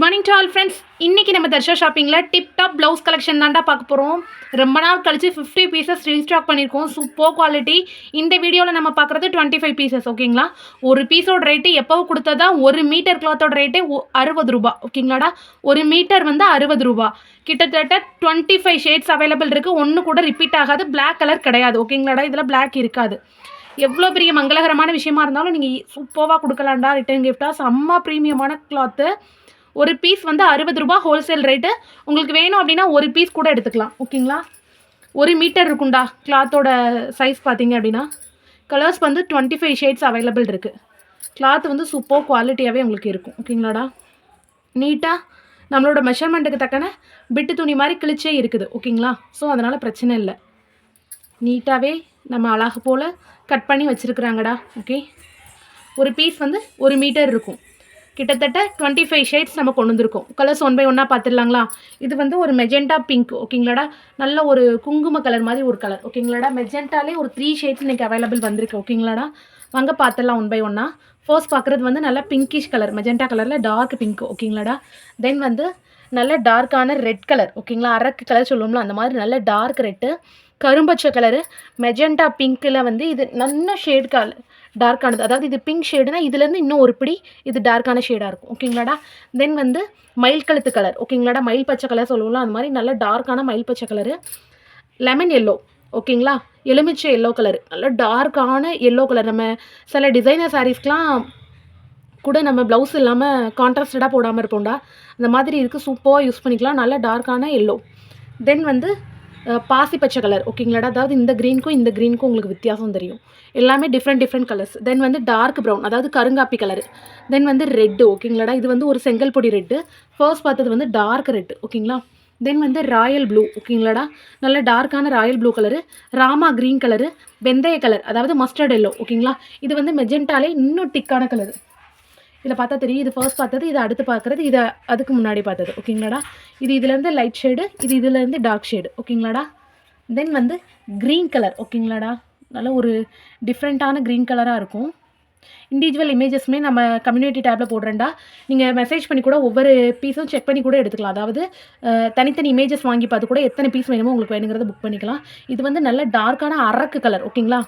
Good morning to all friends இன்றைக்கி நம்ம தர்ஷா ஷாப்பிங்கில் டிப் டாப் ப்ளவுஸ் கலெக்ஷன் தான்டா பார்க்க போகிறோம் ரொம்ப நாள் கழிச்சு ஃபிஃப்டி பீசஸ் ரீஸ்டாக் பண்ணியிருக்கோம். சூப்பர் குவாலிட்டி இந்த வீடியோவில் நம்ம பார்க்குறது டுவெண்ட்டி ஃபைவ் பீசஸ் ஓகேங்களா ஒரு பீஸோட ரேட்டு எப்போவும் கொடுத்ததா? ஒரு மீட்டர் கிளாத்தோட ரேட்டே அறுபது ரூபா ஓகேங்களாடா ஒரு மீட்டர் வந்து அறுபது ரூபா. கிட்டத்தட்ட டுவெண்ட்டி ஃபைவ் ஷேட்ஸ் அவைலபிள் இருக்குது ஒன்று கூட ரிப்பீட் ஆகாது. பிளாக் கலர் கிடையாது ஓகேங்களாடா இதில் பிளாக் இருக்காது. எவ்வளோ பெரிய மங்களகரமான விஷயமா இருந்தாலும் நீங்கள் சூப்பராக கொடுக்கலாம்டா ரிட்டர்ன் கிஃப்டாக செம்ம ப்ரீமியமான கிளாத்து ஒரு பீஸ் வந்து அறுபது ரூபா ஹோல்சேல் ரேட்டு உங்களுக்கு வேணும் அப்படின்னா ஒரு பீஸ் கூட எடுத்துக்கலாம். ஓகேங்களா ஒரு மீட்டர் இருக்கும்டா கிளாத்தோட சைஸ் பார்த்தீங்க அப்படின்னா. கலர்ஸ் வந்து டுவெண்ட்டி ஃபைவ் ஷேட்ஸ் அவைலபிள் இருக்குது கிளாத் வந்து சூப்பர் குவாலிட்டியாகவே உங்களுக்கு இருக்கும். ஓகேங்களாடா நீட்டாக நம்மளோட மெஷர்மெண்ட்டுக்கு தக்கன பிட்டு துணி மாதிரி கிழிச்சே இருக்குது. ஓகேங்களா ஸோ அதனால் பிரச்சனை இல்லை. நீட்டாகவே நம்ம அழகு போல் கட் பண்ணி வச்சுருக்குறாங்கடா. ஓகே ஒரு பீஸ் வந்து ஒரு மீட்டர் இருக்கும். கிட்டத்தட்ட டுவெண்ட்டி ஃபைவ் ஷேட்ஸ் நம்ம கொண்டு வந்திருக்கோம். கலர்ஸ் ஒன் பை ஒன்னாக பார்த்துடலாங்களா? இது வந்து ஒரு மெஜெண்டா பிங்க் ஓகேங்களாடா? நல்ல ஒரு குங்கும கலர் மாதிரி ஒரு கலர் ஓகேங்களாடா? மெஜெண்டாலே ஒரு த்ரீ ஷேட்ஸ் இன்றைக்கி அவைலபிள் வந்திருக்கு ஓகேங்களாடா? வாங்க பார்த்துடலாம் ஒன் பை ஒன்னா ஃபர்ஸ்ட் பார்க்குறது வந்து நல்லா பிங்கிஷ் கலர் மெஜெண்டா கலரில் டார்க் பிங்க் ஓகேங்களாடா? தென் வந்து நல்ல டார்க்கான ரெட் கலர் ஓகேங்களா? அரக்கு கலர் சொல்லுவோம்ல அந்த மாதிரி நல்ல டார்க் ரெட்டு கரும்பச்சை கலரு மெஜெண்டா பிங்க்கில் வந்து இது நல்ல ஷேட் கலர் டார்க்கானது அதாவது இது பிங்க் ஷேடுனா இதுலேருந்து இன்னும் ஒரு பிடி இது டார்க்கான ஷேடாக இருக்கும். ஓகேங்களாடா தென் வந்து மயில் கழுத்து கலர் ஓகேங்களாடா மயில் பச்சை கலர் சொல்லுவோம்ல அந்த மாதிரி நல்ல டார்க்கான மயில் பச்சை கலரு லெமன் எல்லோ ஓகேங்களா எலுமிச்சை எல்லோ கலர் நல்ல டார்க்கான எல்லோ கலர் நம்ம சில டிசைனர் சாரீஸ்க்கெலாம் கூட நம்ம ப்ளவுஸ் இல்லாமல் கான்ட்ராஸ்டடாக போடாமல் இருப்போம்டா. அந்த மாதிரி இருக்குது சூப்பராக யூஸ் பண்ணிக்கலாம். நல்ல டார்க்கான எல்லோ தென் வந்து பாசி பச்சை கலர் ஓகேங்களாடா அதாவது இந்த க்ரீனுக்கும் இந்த க்ரீனுக்கும் உங்களுக்கு வித்தியாசம் தெரியும். எல்லாமே டிஃப்ரெண்ட் டிஃப்ரெண்ட் கலர்ஸ் தென் வந்து டார்க் ப்ரௌன் அதாவது கருங்காப்பி கலர் தென் வந்து ரெட்டு ஓகேங்களாடா இது வந்து ஒரு செங்கல் பொடி ரெட்டு ஃபர்ஸ்ட் பார்த்தது வந்து டார்க் ரெட்டு ஓகேங்களா தென் வந்து ராயல் ப்ளூ ஓகேங்களாடா நல்ல டார்க்கான royal blue colour Rama green colour வெந்தய கலர் அதாவது மஸ்டர்ட் எல்லோ ஓகேங்களா இது வந்து மெஜெண்டாலே இன்னும் டிக்கான கலர் இதில் பார்த்தா தெரியும். இது ஃபர்ஸ்ட் பார்த்தது இது அடுத்து பார்க்குறது இதை அதுக்கு முன்னாடி பார்த்தது. ஓகேங்களாடா? இது இதுலேருந்து லைட் ஷேடு இது இதுலேருந்து டார்க் ஷேடு ஓகேங்களாடா? தென் வந்து க்ரீன் கலர் ஓகேங்களாடா? நல்ல ஒரு டிஃப்ரெண்ட்டான க்ரீன் கலராக இருக்கும். இண்டிவிஜுவல் இமேஜஸ்மே நம்ம கம்யூனிட்டி டேப்பில் போடுறேன்டா. நீங்கள் மெசேஜ் பண்ணி கூட ஒவ்வொரு பீஸும் செக் பண்ணி கூட எடுத்துக்கலாம். அதாவது தனித்தனி இமேஜஸ் வாங்கி பார்த்து கூட எத்தனை பீஸ் வேணுமோ உங்களுக்கு வேணுங்கிறத புக் பண்ணிக்கலாம். இது வந்து நல்ல டார்க்கான அரக்கு கலர் ஓகேங்களா?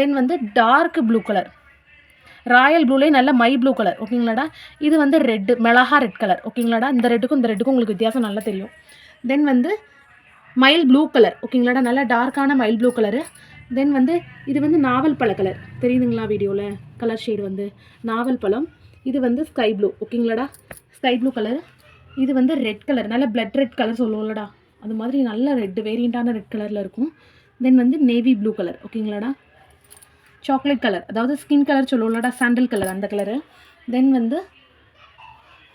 தென் வந்து டார்க் ப்ளூ கலர் ராயல் ப்ளூலே நல்ல மை ப்ளூ கலர் ஓகேங்களாடா? இது வந்து ரெட்டு மிளகா ரெட் கலர் ஓகேங்களாடா? இந்த ரெட்டுக்கும் இந்த ரெட்டுக்கும் உங்களுக்கு வித்தியாசம் நல்லா தெரியும். தென் வந்து மைல் ப்ளூ கலர் ஓகேங்களாடா? நல்லா டார்க்கான மைல் ப்ளூ கலரு தென் வந்து இது வந்து நாவல் பழ கலர் தெரியுதுங்களா வீடியோவில் கலர் ஷேடு வந்து நாவல் பழம். இது வந்து ஸ்கை ப்ளூ ஓகேங்களாடா? ஸ்கை ப்ளூ கலர் இது வந்து ரெட் கலர் நல்ல பிளட் ரெட் கலர் சொல்லுவோம்லடா. அது மாதிரி நல்ல ரெட் வேரியண்ட்டான ரெட் கலரில் இருக்கும். தென் வந்து நேவி ப்ளூ கலர் ஓகேங்களாடா? சாக்லேட் கலர் அதாவது ஸ்கின் கலர் சொல்லுவோம்லடா சாண்டல் கலர் அந்த கலரு தென் வந்து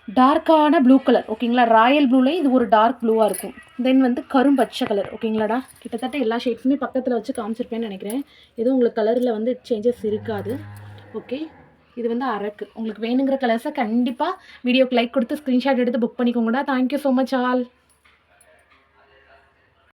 டார்க்கான ப்ளூ கலர் ஓகேங்களா ராயல் ப்ளூலே இது ஒரு டார்க் ப்ளூவாக இருக்கும். தென் வந்து கரும்பச்சை கலர் ஓகேங்களாடா கிட்டத்தட்ட எல்லா ஷேட்ஸுமே பக்கத்தில் வச்சு காமிச்சிருப்பேன்னு நினைக்கிறேன். எதுவும் உங்களுக்கு கலரில் வந்து சேஞ்சஸ் இருக்காது. ஓகே இது வந்து அரக்கு. உங்களுக்கு வேணுங்கிற கலர்ஸை கண்டிப்பாக வீடியோக்கு லைக் கொடுத்து ஸ்க்ரீன்ஷாட் எடுத்து book பண்ணிக்கோங்கடா. Thank you so much all